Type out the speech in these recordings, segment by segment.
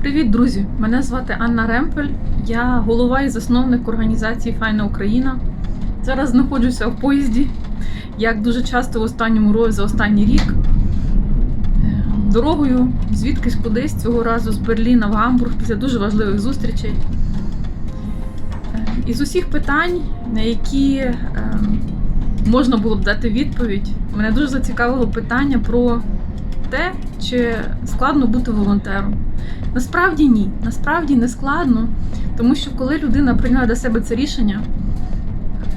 Привіт, друзі! Мене звати Анна Ремпель. Я голова і засновник організації Файна Україна. Зараз знаходжуся в поїзді, як дуже часто в останньому році за останній рік. Е, Дорогою звідкись кудись цього разу з Берліна в Гамбург після дуже важливих зустрічей. Е, Із усіх питань, на які е, можна було б дати відповідь, мене дуже зацікавило питання про те, чи складно бути волонтером. Насправді ні. Насправді не складно, тому що коли людина прийняла для себе це рішення,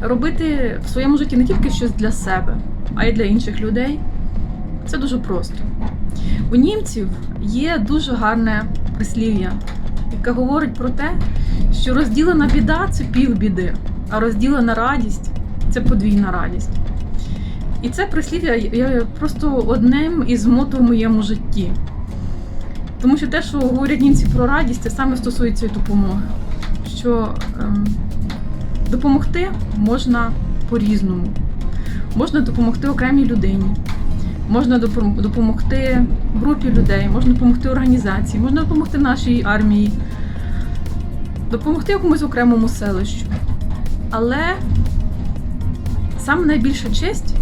робити в своєму житті не тільки щось для себе, а й для інших людей, це дуже просто. У німців є дуже гарне прислів'я, яке говорить про те, що розділена біда це півбіди, а розділена радість це подвійна радість. І це прислів'я є просто одним із мото в моєму житті. Тому що те, що говорять німці про радість, це саме стосується допомоги. Що ем, допомогти можна по-різному. Можна допомогти окремій людині, можна допомогти групі людей, можна допомогти організації, можна допомогти нашій армії, допомогти якомусь окремому селищу. Але саме найбільша честь,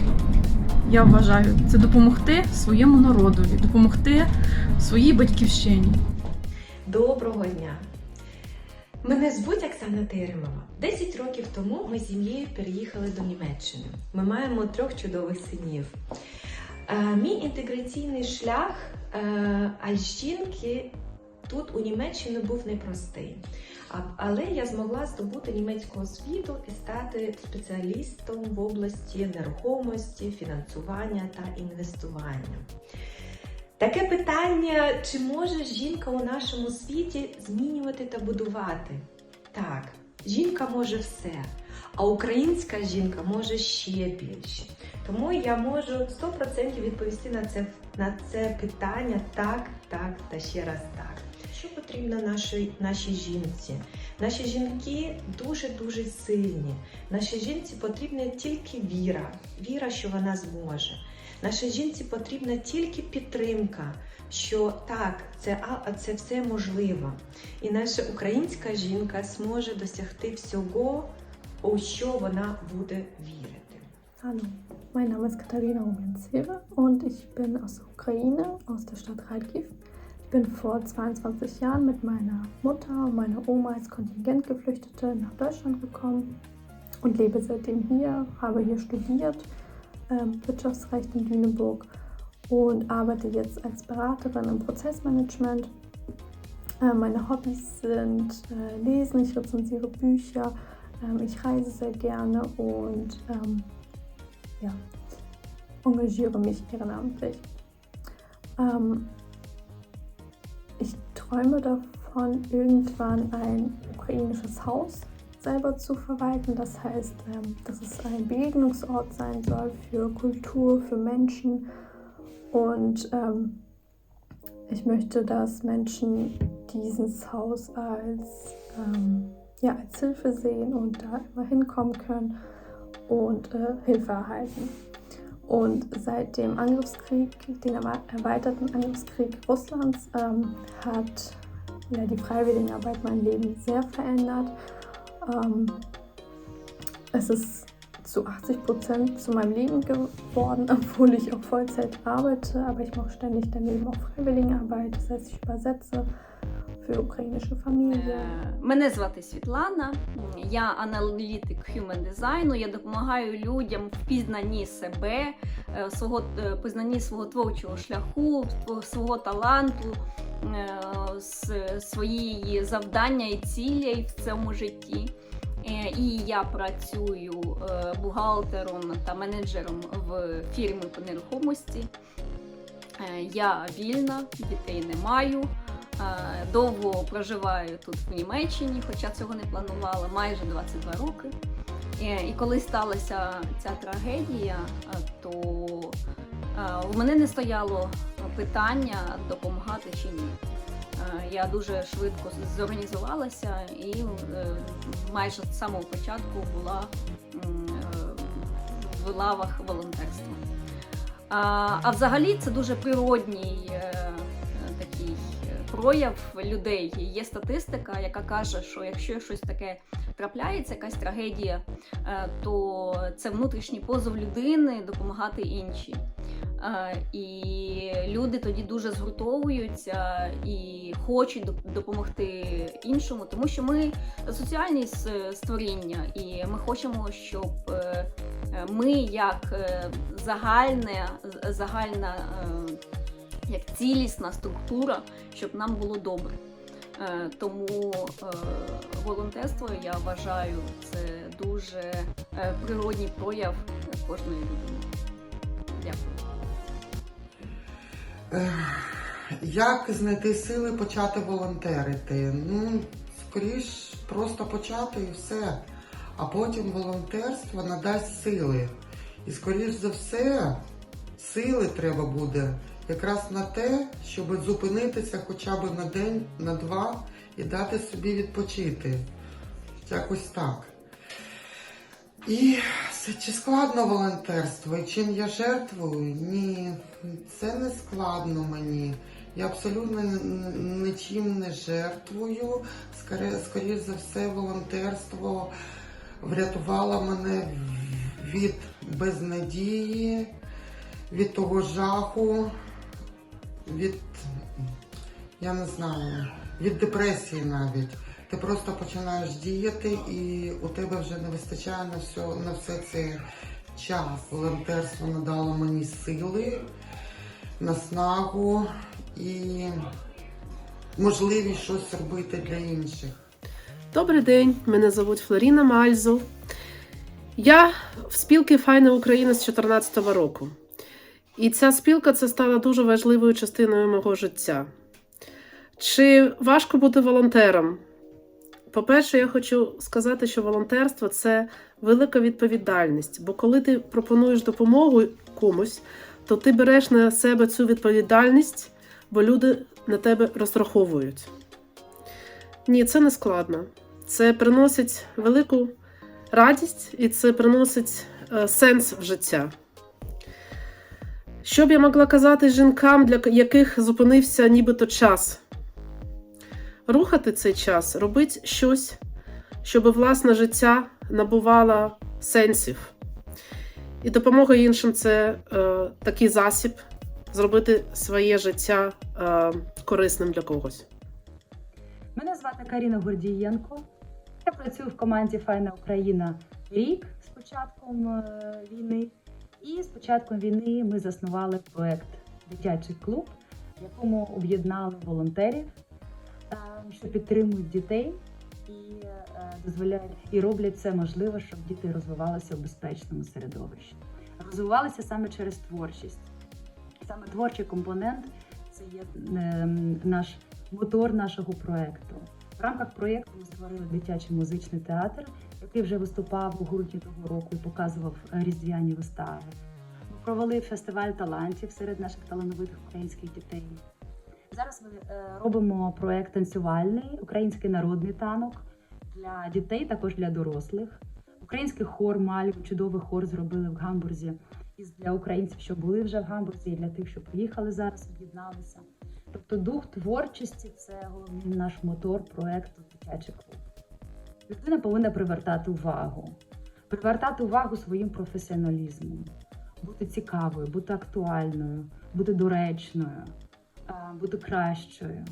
я вважаю, це допомогти своєму народові, допомогти своїй батьківщині. Доброго дня! Мене звуть Оксана Теремова. 10 років тому ми з сім'єю переїхали до Німеччини. Ми маємо трьох чудових синів. Е, Мій інтеграційний шлях е, als жінки тут у Німеччині був непростий. Але я змогла здобути німецьку освіту і стати спеціалістом в області нерухомості, фінансування та інвестування. Таке питання, чи може жінка у нашому світі змінювати та будувати? Так, жінка може все, а українська жінка може ще більше. Тому я можу 100% відповісти на це, на це питання так, так та ще раз так. Потрібно нашій, нашій жінці? Наші жінки дуже-дуже сильні. Нашій жінці потрібна тільки віра, віра, що вона зможе. Нашій жінці потрібна тільки підтримка, що так, це, а, це все можливо. І наша українська жінка зможе досягти всього, у що вона буде вірити. Hallo, mein Name ist Katharina Rumenzewe und ich bin aus Ukraine, aus der Stadt Kharkiv. Bin vor 22 Jahren mit meiner Mutter und meiner Oma als Kontingentgeflüchtete nach Deutschland gekommen und lebe seitdem hier, habe hier studiert, ähm, Wirtschaftsrecht in Lüneburg und arbeite jetzt als Beraterin im Prozessmanagement. Äh, meine Hobbys sind äh, Lesen, ich rezensiere Bücher, ähm, ich reise sehr gerne und ähm, ja, engagiere mich ehrenamtlich. Träume davon, irgendwann ein ukrainisches Haus selber zu verwalten. Das heißt, ähm, dass es ein Begegnungsort sein soll für Kultur, für Menschen. Und ähm, ich möchte, dass Menschen dieses Haus als, ähm, ja, als Hilfe sehen und da immer hinkommen können und äh, Hilfe erhalten. Und seit dem Angriffskrieg, erwe- erweiterten Angriffskrieg Russlands, ähm, hat ja, die Freiwilligenarbeit mein Leben sehr verändert. Ähm, es ist zu 80 Prozent zu meinem Leben geworden, obwohl ich auch Vollzeit arbeite, aber ich mache ständig daneben auch Freiwilligenarbeit. Das heißt, ich übersetze für ukrainische Familien. Е, Мене звати Світлана, я аналітик Human Design. Я допомагаю людям в пізнанні себе, е, свого е, пізнанні свого творчого шляху, свого таланту, е, с- своєї завдання і цілей в цьому житті. І я працюю бухгалтером та менеджером в фірмі по нерухомості. Я вільна, дітей не маю. Довго проживаю тут в Німеччині, хоча цього не планувала, майже 22 роки. Е, І коли сталася ця трагедія, то в мене не стояло питання допомагати чи ні. Я дуже швидко зорганізувалася і е, майже з самого початку була е, в лавах волонтерства. А, взагалі це дуже природній прояв людей. Є статистика, яка каже, що якщо щось таке трапляється, якась трагедія, е, то це внутрішній позов людини допомагати іншій. Е, І люди тоді дуже згуртовуються і хочуть допомогти іншому, тому що ми соціальні створіння, і ми хочемо, щоб е, ми як загальне, загальна як цілісна структура, щоб нам було добре. Е, Тому е, волонтерство, я вважаю, це дуже е, природній прояв кожної людини. Дякую. Як знайти сили почати волонтерити? Ну, скоріш просто почати і все. А потім волонтерство надасть сили. І скоріш за все, сили треба буде якраз на те, щоб зупинитися хоча б на день, на два і дати собі відпочити. Якось так. І чи складно волонтерство? І чим я жертвую? Ні, це не складно мені. Я абсолютно нічим не жертвую. Скоріше, скоріш за все, волонтерство врятувало мене від безнадії, від того жаху, від я не знаю, від депресії навіть. Ти просто починаєш діяти, і у тебе вже не вистачає на все, на все це час. Волонтерство надало мені сили, наснагу і можливість щось робити для інших. Добрий день, мене звуть Флоріна Мальзо. Я в спілці Файна Україна з 2014 року. І ця спілка це стала дуже важливою частиною мого життя. Чи важко бути волонтером? По-перше, я хочу сказати, що волонтерство це велика відповідальність, бо коли ти пропонуєш допомогу комусь, то ти береш на себе цю відповідальність, бо люди на тебе розраховують. Ні, це не складно. Це приносить велику радість і це приносить е, сенс в життя. Що б я могла казати жінкам, для яких зупинився нібито час? Рухати цей час, робити щось, щоб власне життя набувало сенсів. І допомога іншим це е, такий засіб зробити своє життя е, корисним для когось. Мене звати Каріна Гордієнко. Я працюю в команді Файна Україна рік з початком е, війни. І з початком війни ми заснували проект Дитячий клуб, в якому об'єднали волонтерів, е, що підтримують дітей і е, дозволяють і роблять це можливо, щоб діти розвивалися в безпечному середовищі. Розвивалися саме через творчість. Саме творчий компонент це є е, наш мотор нашого проекту. В рамках проєкту ми створили дитячий музичний театр, який вже виступав у грудні того року і показував е, різдвяні вистави. Ми провели фестиваль талантів серед наших талановитих українських дітей. Зараз ми е, робимо проєкт танцювальний, український народний танок для дітей, також для дорослих. Український хор Мальв, чудовий хор зробили в Гамбурзі і для українців, що були вже в Гамбурзі, і для тих, що приїхали зараз, об'єдналися. Тобто дух творчості це головний наш мотор проекту Дитячий клуб. Людина повинна привертати увагу, привертати увагу своїм професіоналізмом, бути цікавою, бути актуальною, бути доречною, бути кращою.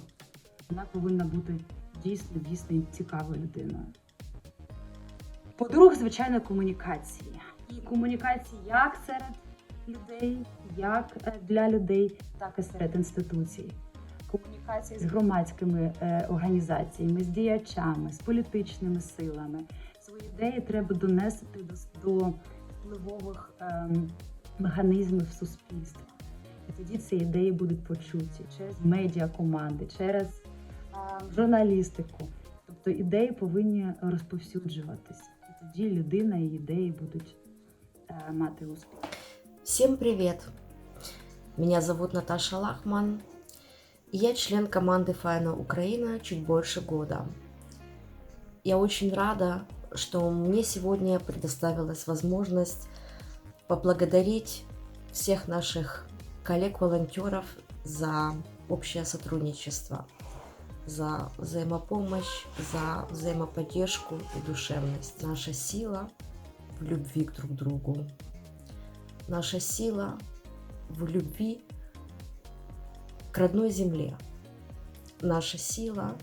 Вона повинна бути дійсно, дійсно цікавою людиною. По-друге, звичайно, комунікації. І комунікації як серед людей, як е, для людей, так і серед інституцій. Комунікації з громадськими е, організаціями, з діячами, з політичними силами. Свої ідеї треба донести до, до впливових ем, механізмів суспільства. І тоді ці ідеї будуть почуті через медіакоманди, через ем, журналістику. Тобто ідеї повинні розповсюджуватись. І тоді людина і ідеї будуть е, мати успіх. Всем привет! Меня зовут Наташа Лахман, я член команды Файна Украина чуть больше года. Я очень рада, что мне сегодня предоставилась возможность поблагодарить всех наших коллег-волонтеров за общее сотрудничество, за взаимопомощь, за взаимоподдержку и душевность. Наша сила в любви к друг другу. Наша сила в любви к родной земле. Наша сила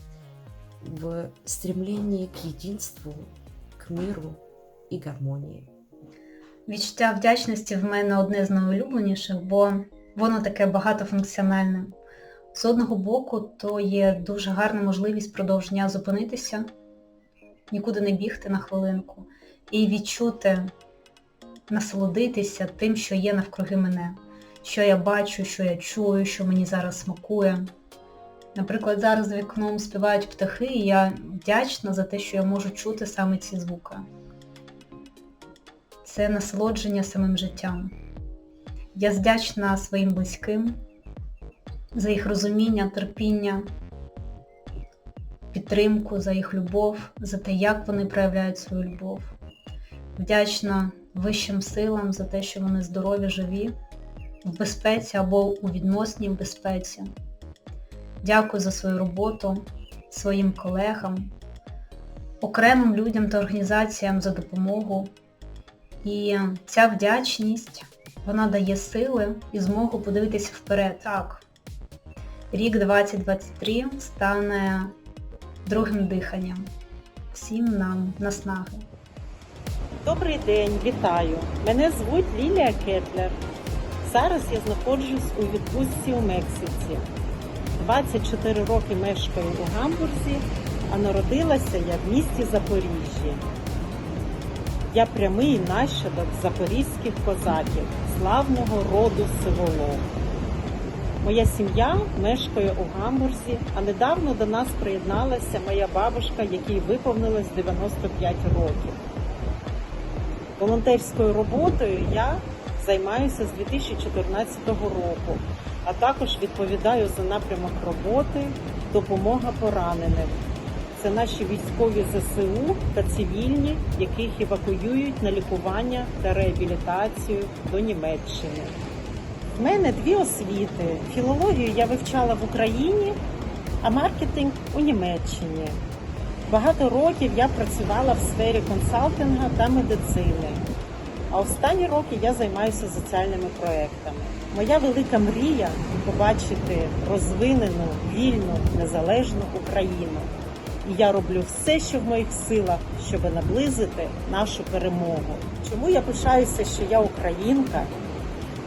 в стремлении к единству, к миру и гармонии. Відчуття вдячності в мене одне з найулюбленіших, бо воно таке багатофункціональне. З одного боку, то є дуже гарна можливість продовж дня зупинитися, нікуди не бігти на хвилинку і відчути, насолодитися тим, що є навкруги мене, що я бачу, що я чую, що мені зараз смакує. Наприклад, зараз за вікном співають птахи, і я вдячна за те, що я можу чути саме ці звуки це насолодження самим життям. Я вдячна своїм близьким за їх розуміння, терпіння, підтримку, за їх любов, за те, як вони проявляють свою любов. Вдячна вищим силам за те, що вони здорові, живі, в безпеці або у відносній безпеці. Дякую за свою роботу, своїм колегам, окремим людям та організаціям за допомогу. І ця вдячність, вона дає сили і змогу подивитися вперед. Так, рік 2023 стане другим диханням. Всім нам наснаги. Добрий день, вітаю! Мене звуть Лілія Кетлер. Зараз я знаходжусь у відпустці у Мексиці. 24 роки мешкаю у Гамбурзі, а народилася я в місті Запоріжжі. Я прямий нащадок запорізьких козаків, славного роду Сиволов. Моя сім'я мешкає у Гамбурзі, а недавно до нас приєдналася моя бабушка, якій виповнилось 95 років. Волонтерською роботою я займаюся з 2014 року, а також відповідаю за напрямок роботи допомога пораненим. Це наші військові ЗСУ та цивільні, яких евакуюють на лікування та реабілітацію до Німеччини. В мене дві освіти. Філологію я вивчала в Україні, а маркетинг у Німеччині. Багато років я працювала в сфері консалтинга та медицини. А останні роки я займаюся соціальними проектами. Моя велика мрія побачити розвинену, вільну, незалежну Україну. І я роблю все, що в моїх силах, щоб наблизити нашу перемогу. Чому я пишаюся, що я українка?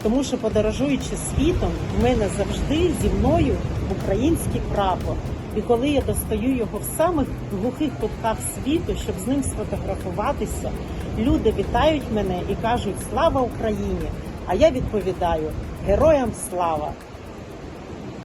Тому що подорожуючи світом, в мене завжди зі мною український прапор. І коли я достаю його в самих глухих кутках світу, щоб з ним сфотографуватися, люди вітають мене і кажуть Слава Україні! А я відповідаю Героям слава!